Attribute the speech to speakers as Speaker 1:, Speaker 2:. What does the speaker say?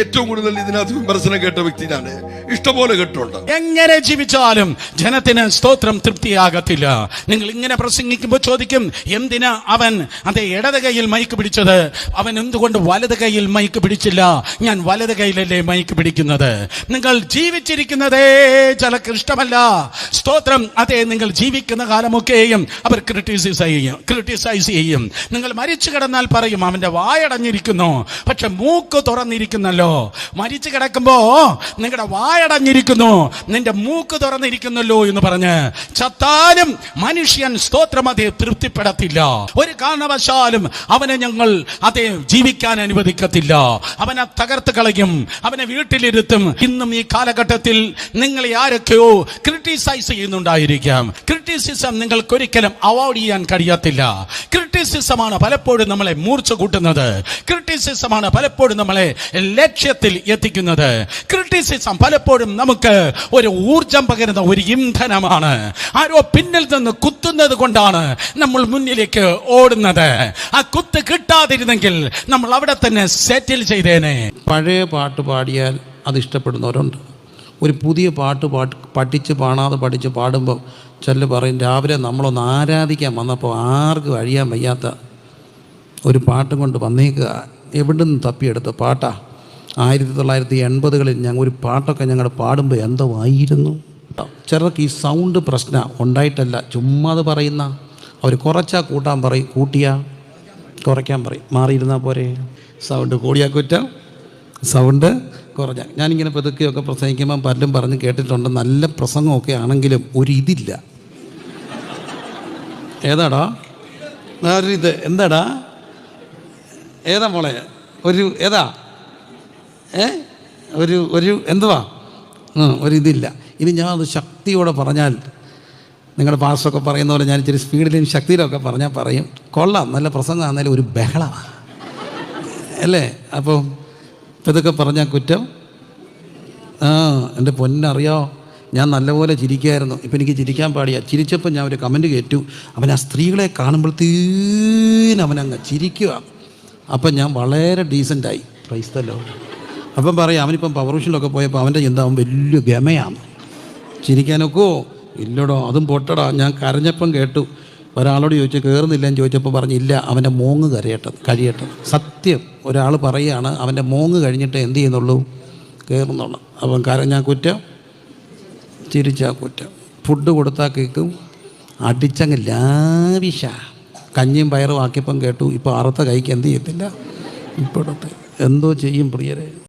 Speaker 1: ഏറ്റവും കൂടുതൽ ഇതിനകത്ത് വിമർശനം കേട്ട വ്യക്തി ഞാൻ ഇഷ്ടംപോലെ
Speaker 2: എങ്ങനെ ജീവിച്ചാലും ജനത്തിന് സ്തോത്രം തൃപ്തിയാകത്തില്ല. നിങ്ങൾ ഇങ്ങനെ പ്രസംഗിക്കുമ്പോൾ ചോദിക്കും എന്തിനാ അവൻ അതേ ഇടത് കൈയിൽ മൈക്ക് പിടിച്ചത്? അവൻ എന്തുകൊണ്ട് വലത് കൈയിൽ മൈക്ക് പിടിച്ചില്ല? ഞാൻ വലത് കൈയിലല്ലേ മൈക്ക് പിടിക്കുന്നത്? നിങ്ങൾ ജീവിച്ചിരിക്കുന്നതേ ചിലക്ക് ഇഷ്ടമല്ല സ്തോത്രം അതേ നിങ്ങൾ ജീവിക്കുന്ന കാലമൊക്കെയും അവർ ക്രിട്ടിസൈസ് ചെയ്യും ക്രിട്ടിസൈസ് ചെയ്യും. നിങ്ങൾ മരിച്ചു കിടന്നാൽ പറയും അവന്റെ വായടഞ്ഞിരിക്കുന്നു. പക്ഷെ മൂക്ക് തുറന്നിരിക്കുന്നല്ലോ. മരിച്ചു കിടക്കുമ്പോ നിങ്ങളുടെ വായടഞ്ഞിരിക്കുന്നു നിന്റെ മൂക്ക് തുറന്നിരിക്കുന്നല്ലോ എന്ന് പറഞ്ഞ് ചത്താലും മനുഷ്യൻ സ്തോത്രം തൃപ്തിപ്പെടത്തില്ല. ഒരു കാരണവശാലും അവനെ ഞങ്ങൾ അതേ ജീവിക്കാൻ അനുവദിക്കത്തില്ല. അവനെ തകർത്ത് കളയും അവനെ വീട്ടിലിരുത്തും. ഇന്നും ഈ കാലഘട്ടത്തിൽ നിങ്ങളെ ആരൊക്കെയോ ക്രിട്ടിസൈസ് ചെയ്യുന്നുണ്ടായിരിക്കാം. ക്രിറ്റിസിസം നിങ്ങൾക്ക് ഒരിക്കലും അവോയ്ഡ് ചെയ്യാൻ കഴിയത്തില്ല. ക്രിറ്റിസിസമാണ് പലപ്പോഴും നമ്മളെ മൂർച്ച കൂട്ടുന്നത്. ക്രിറ്റിസിസമാണ് പലപ്പോഴും നമ്മളെ ലക്ഷ്യത്തിൽ എത്തിക്കുന്നത്. ക്രിറ്റിസിസം പലപ്പോഴും നമുക്ക് ഒരു ഊർജം പകരുന്ന ഒരു ഇന്ധനമാണ്. ആരോ പിന്നിൽ നിന്ന് കുത്തുന്നത് കൊണ്ടാണ് നമ്മൾ മുന്നിലേക്ക് ഓടുന്നത്. ആ കുത്ത് കിട്ടാതിരുന്നെങ്കിൽ നമ്മൾ അവിടെ തന്നെ സെറ്റിൽ ചെയ്തേനെ.
Speaker 3: പഴയ പാട്ട് പാടിയാൽ അത് ഇഷ്ടപ്പെടുന്നവരുണ്ട്. ഒരു പുതിയ പാട്ട് പാട്ട് പഠിച്ച് പാടാതെ പഠിച്ച് പാടുമ്പോൾ ചൊല്ല് പറയും രാവിലെ നമ്മളൊന്ന് ആരാധിക്കാൻ വന്നപ്പോൾ ആർക്കും അഴിയാൻ വയ്യാത്ത ഒരു പാട്ടും കൊണ്ട് വന്നേക്കുക. എവിടെ നിന്ന് തപ്പിയെടുത്ത പാട്ടാ? ആയിരത്തി തൊള്ളായിരത്തി എൺപതുകളിൽ ഞങ്ങൾ ഒരു പാട്ടൊക്കെ ഞങ്ങൾ പാടുമ്പോൾ എന്തോ ആയിരുന്നു. ചിലർക്ക് ഈ സൗണ്ട് പ്രശ്നം ഉണ്ടായിട്ടല്ല. ചുമ്മാ അത് പറയുന്ന. അവർ കുറച്ചാ കൂട്ടാൻ പറയും കൂട്ടിയാ കുറയ്ക്കാൻ പറയും. മാറിയിരുന്നാൽ പോരെ? സൗണ്ട് കൂടിയാ കുറ്റം. സൗണ്ട് കുറഞ്ഞ ഞാനിങ്ങനെ പെതുക്കിയൊക്കെ പ്രസംഗിക്കുമ്പോൾ പലരും പറഞ്ഞ് കേട്ടിട്ടുണ്ട്. നല്ല പ്രസംഗമൊക്കെ ആണെങ്കിലും ഒരു ഇതില്ല. ഏതാടാ? ഒരിത് എന്താടാ? ഏതാ മോളെ? ഒരു ഏതാ? ഏ? ഒരു ഒരു എന്തുവാ? ഒരിതില്ല ഇനി ഞാൻ അത് ശക്തിയോടെ പറഞ്ഞാൽ നിങ്ങളുടെ പാസ്റ്റൊക്കെ പറയുന്ന പോലെ ഞാൻ ഇച്ചിരി സ്പീഡിലും ശക്തിയിലൊക്കെ പറഞ്ഞാൽ പറയും. കൊള്ളാം. നല്ല പ്രസംഗം ആണെന്നാലും ഒരു ബഹളമാണ്. അല്ലേ? അപ്പോൾ ഇപ്പം ഇതൊക്കെ പറഞ്ഞാൽ കുറ്റം? ആ എന്റെ പൊന്നറിയോ ഞാൻ നല്ലപോലെ ചിരിക്കായിരുന്നു. ഇപ്പം എനിക്ക് ചിരിക്കാൻ പാടിയാ ചിരിച്ചപ്പോൾ ഞാൻ ഒരു കമന്റ് കയറ്റു അവൻ ആ സ്ത്രീകളെ കാണുമ്പോൾ കാണുമ്പോഴത്തേനും അവനങ്ങ് ചിരിക്കുക അപ്പം ഞാൻ വളരെ ഡീസന്റായി പ്രൈസ്തല്ലോ അപ്പം പറയാം അവനിപ്പം പവർ വിഷനിലൊക്കെ പോയപ്പോൾ അവന്റെ ചിന്ത അവൻ വലിയ ഗമയാണ്. ചിരിക്കാനൊക്കെ? ഇല്ലടോ അതും പൊട്ടടാ. ഞാൻ കരഞ്ഞപ്പം കേട്ടു. ഒരാളോട് ചോദിച്ചു കയറുന്നില്ലെന്ന് ചോദിച്ചപ്പോൾ പറഞ്ഞില്ല അവന്റെ മോങ്ങ് കരയട്ടെ കഴിയട്ടെ. സത്യം ഒരാൾ പറയുകയാണ് അവന്റെ മോങ്ങ് കഴിഞ്ഞിട്ട് എന്ത് ചെയ്യുന്നുള്ളൂ? കയറുന്നുള്ളു അവൻ കരഞ്ഞാൽ കുറ്റം ചിരിച്ചാൽ കുറ്റം. ഫുഡ് കൊടുത്താൽ കേൾക്കും അടിച്ചങ്ങ് ലാവിഷ. കഞ്ഞിയും പയറും ആക്കിയപ്പം കേട്ടു ഇപ്പോൾ അറുത്ത കൈക്ക് എന്ത് ചെയ്യത്തില്ല? ഇപ്പോഴത്തെ എന്തോ ചെയ്യും പ്രിയരെ.